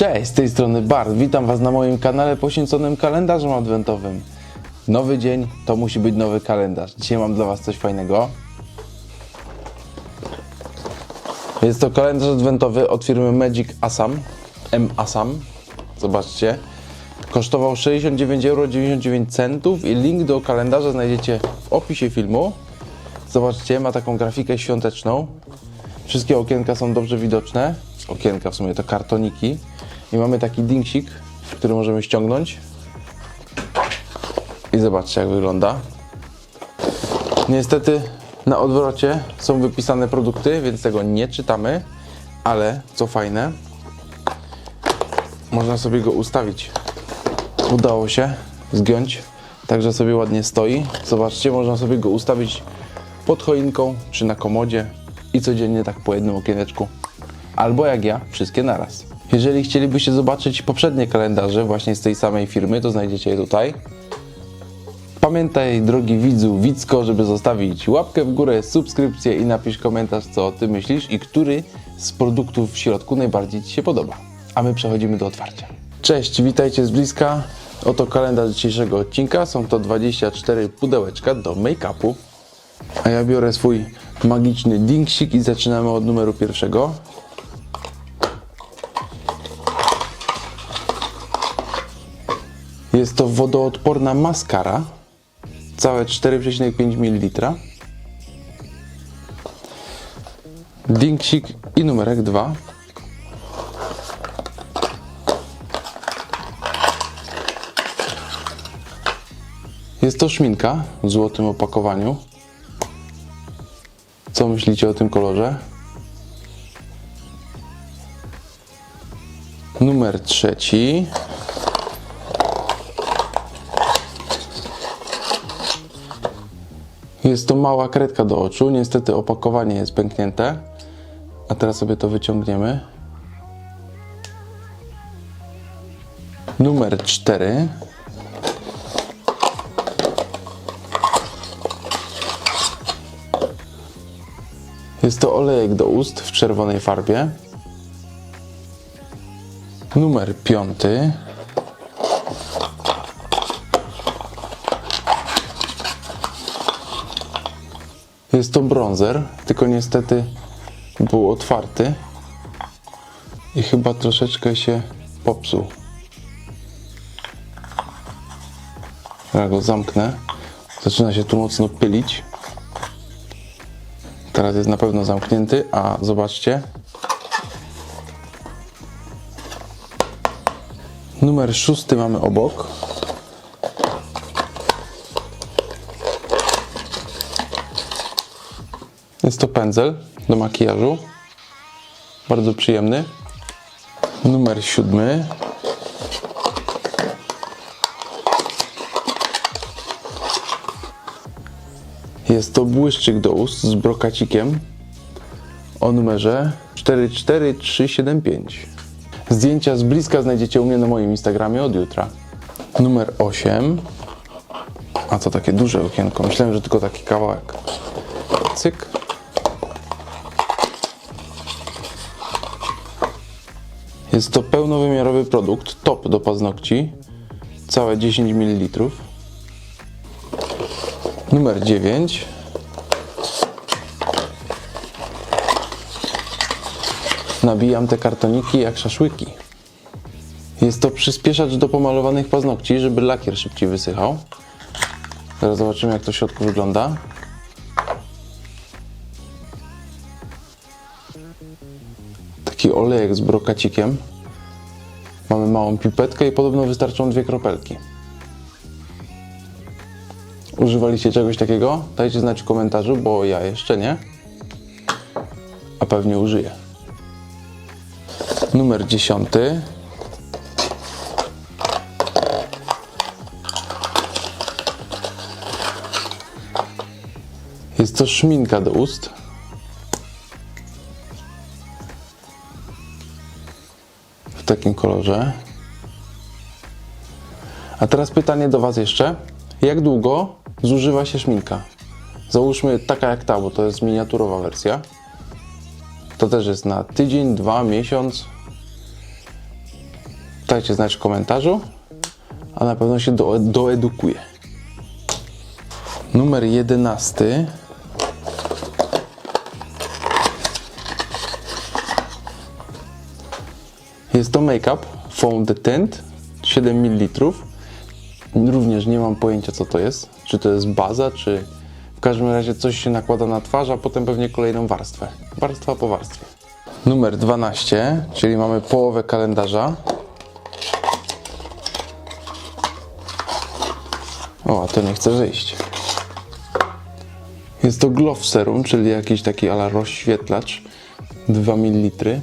Cześć, z tej strony Bart. Witam Was na moim kanale poświęconym kalendarzom adwentowym. Nowy dzień to musi być nowy kalendarz. Dzisiaj mam dla Was coś fajnego. Jest to kalendarz adwentowy od firmy Magic Asam. M Asam. Zobaczcie. Kosztował 69,99 euro i link do kalendarza znajdziecie w opisie filmu. Zobaczcie, ma taką grafikę świąteczną. Wszystkie okienka są dobrze widoczne. Okienka w sumie to kartoniki. I mamy taki dingsik, który możemy ściągnąć. I zobaczcie jak wygląda. Niestety na odwrocie są wypisane produkty, więc tego nie czytamy. Ale co fajne, można sobie go ustawić. Udało się zgiąć, także sobie ładnie stoi. Zobaczcie, można sobie go ustawić pod choinką czy na komodzie i codziennie tak po jednym okieneczku. Albo jak ja, wszystkie naraz. Jeżeli chcielibyście zobaczyć poprzednie kalendarze właśnie z tej samej firmy, to znajdziecie je tutaj. Pamiętaj, drogi widzu, widzko, żeby zostawić łapkę w górę, subskrypcję i napisz komentarz, co ty myślisz i który z produktów w środku najbardziej ci się podoba. A my przechodzimy do otwarcia. Cześć, witajcie z bliska. Oto kalendarz dzisiejszego odcinka. Są to 24 pudełeczka do make-upu. A ja biorę swój magiczny dingsik i zaczynamy od numeru pierwszego. Jest to wodoodporna maskara. Całe 4,5 ml. Dingsik i numerek 2. Jest to szminka w złotym opakowaniu. Co myślicie o tym kolorze? Numer trzeci. Jest to mała kredka do oczu. Niestety opakowanie jest pęknięte. A teraz sobie to wyciągniemy. Numer cztery. Jest to olejek do ust w czerwonej farbie. Numer piąty. Jest to bronzer, tylko niestety był otwarty i chyba troszeczkę się popsuł. Ja go zamknę. Zaczyna się tu mocno pylić. Teraz jest na pewno zamknięty, a zobaczcie. Numer szósty mamy obok. Jest to pędzel do makijażu. Bardzo przyjemny. Numer siódmy. Jest to błyszczyk do ust z brokacikiem o numerze 44375. Zdjęcia z bliska znajdziecie u mnie na moim Instagramie od jutra. Numer 8. A to takie duże okienko. Myślałem, że tylko taki kawałek. Cyk. Jest to pełnowymiarowy produkt, top do paznokci. Całe 10 ml. Numer 9. Nabijam te kartoniki jak szaszłyki. Jest to przyspieszacz do pomalowanych paznokci, żeby lakier szybciej wysychał. Teraz zobaczymy jak to w środku wygląda. Taki olejek z brokacikiem. Mamy małą pipetkę i podobno wystarczą dwie kropelki. Używaliście czegoś takiego? Dajcie znać w komentarzu, bo ja jeszcze nie. A pewnie użyję. Numer dziesiąty. Jest to szminka do ust. Takim kolorze. A teraz pytanie do Was jeszcze. Jak długo zużywa się szminka? Załóżmy taka jak ta, bo to jest miniaturowa wersja. To też jest na tydzień, dwa, miesiąc. Dajcie znać w komentarzu, a na pewno się do, doedukuję. Numer 11. Jest to make-up Foam Detent 7 ml. Również nie mam pojęcia co to jest. Czy to jest baza, czy w każdym razie coś się nakłada na twarz, a potem pewnie kolejną warstwę. Warstwa po warstwie. Numer 12, czyli mamy połowę kalendarza. O, a to nie chce wyjść. Jest to Glove Serum, czyli jakiś taki ala rozświetlacz 2 ml.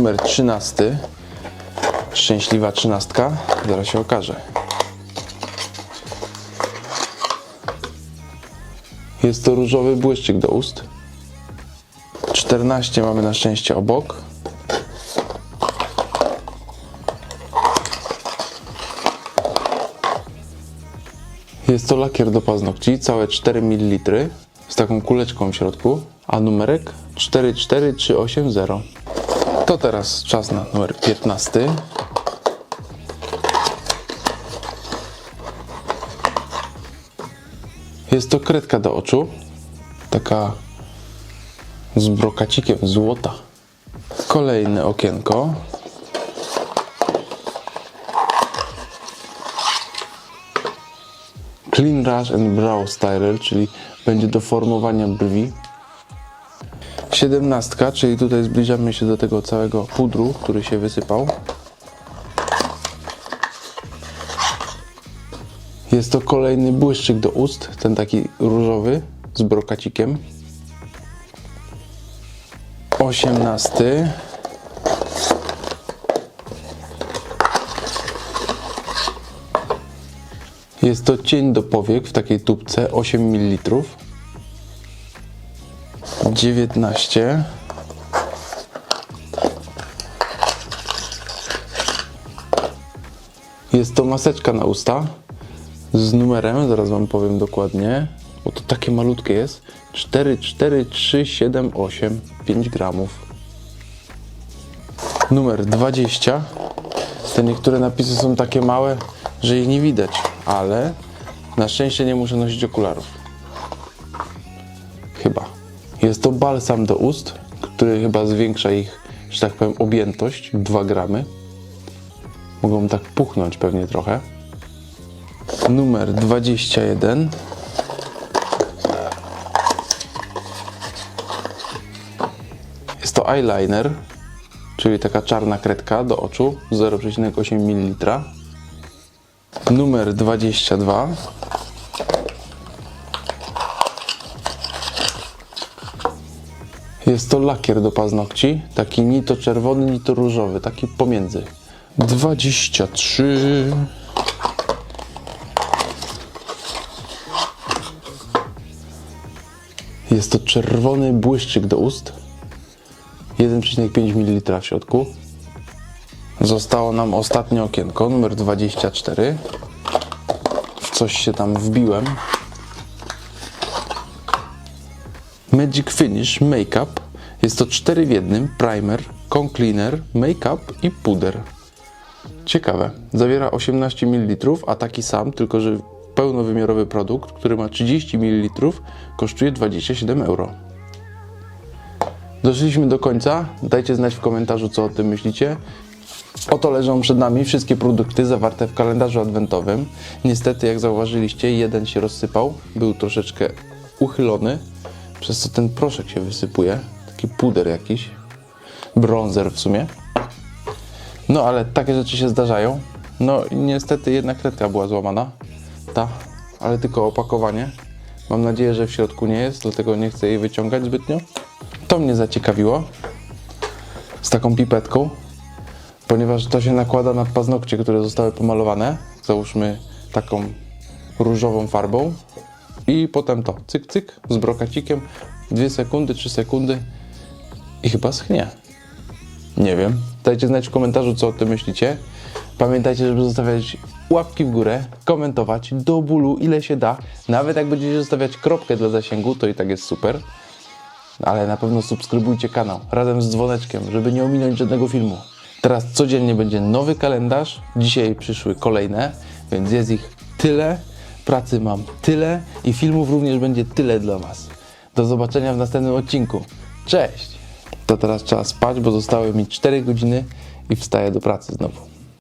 Numer 13. Szczęśliwa trzynastka. Zaraz się okaże. Jest to różowy błyszczyk do ust. 14 mamy na szczęście obok. Jest to lakier do paznokci, całe 4 ml z taką kuleczką w środku, a numerek 44380. To teraz czas na numer 15. Jest to kredka do oczu, taka z brokacikiem złota. Kolejne okienko. Clean Rush and Brow Styler, czyli będzie do formowania brwi. Siedemnastka, czyli tutaj zbliżamy się do tego całego pudru, który się wysypał. Jest to kolejny błyszczyk do ust, ten taki różowy z brokacikiem. Osiemnasty. Jest to cień do powiek w takiej tubce 8 ml. 19. Jest to maseczka na usta z numerem, zaraz wam powiem dokładnie, bo to takie malutkie jest. 4, 4, 3, 7, 8, 5 gramów. Numer 20. Te niektóre napisy są takie małe, że ich nie widać, ale na szczęście nie muszę nosić okularów. Chyba. Jest to balsam do ust, który chyba zwiększa ich, że tak powiem, objętość 2 gramy. Mogą tak puchnąć pewnie trochę. Numer 21. Jest to eyeliner, czyli taka czarna kredka do oczu 0,8 ml. Numer 22. Jest to lakier do paznokci, taki ni to czerwony, ni to różowy, taki pomiędzy. 23. Jest to czerwony błyszczyk do ust. 1,5 ml w środku. Zostało nam ostatnie okienko, numer 24. W coś się tam wbiłem. Magic Finish Makeup. Jest to 4 w jednym primer, cleaner, make-up i puder. Ciekawe. Zawiera 18 ml, a taki sam, tylko że pełnowymiarowy produkt, który ma 30 ml, kosztuje 27 euro. Doszliśmy do końca. Dajcie znać w komentarzu, co o tym myślicie. Oto leżą przed nami wszystkie produkty zawarte w kalendarzu adwentowym. Niestety, jak zauważyliście, jeden się rozsypał, był troszeczkę uchylony, przez co ten proszek się wysypuje. Taki puder jakiś, bronzer w sumie. No ale takie rzeczy się zdarzają. No i niestety jedna kredka była złamana. Ta, ale tylko opakowanie. Mam nadzieję, że w środku nie jest, dlatego nie chcę jej wyciągać zbytnio. To mnie zaciekawiło. Z taką pipetką. Ponieważ to się nakłada na paznokcie, które zostały pomalowane. Załóżmy taką różową farbą. I potem to, cyk, cyk, z brokacikiem. 2 sekundy, 3 sekundy i chyba schnie. Nie wiem. Dajcie znać w komentarzu, co o tym myślicie. Pamiętajcie, żeby zostawiać łapki w górę, komentować do bólu, ile się da. Nawet jak będziecie zostawiać kropkę dla zasięgu, to i tak jest super. ale na pewno subskrybujcie kanał razem z dzwoneczkiem, żeby nie ominąć żadnego filmu. Teraz codziennie będzie nowy kalendarz, dzisiaj przyszły kolejne, więc jest ich tyle, pracy mam tyle i filmów również będzie tyle dla Was. Do zobaczenia w następnym odcinku. Cześć! To teraz trzeba spać, bo zostały mi 4 godziny i wstaję do pracy znowu.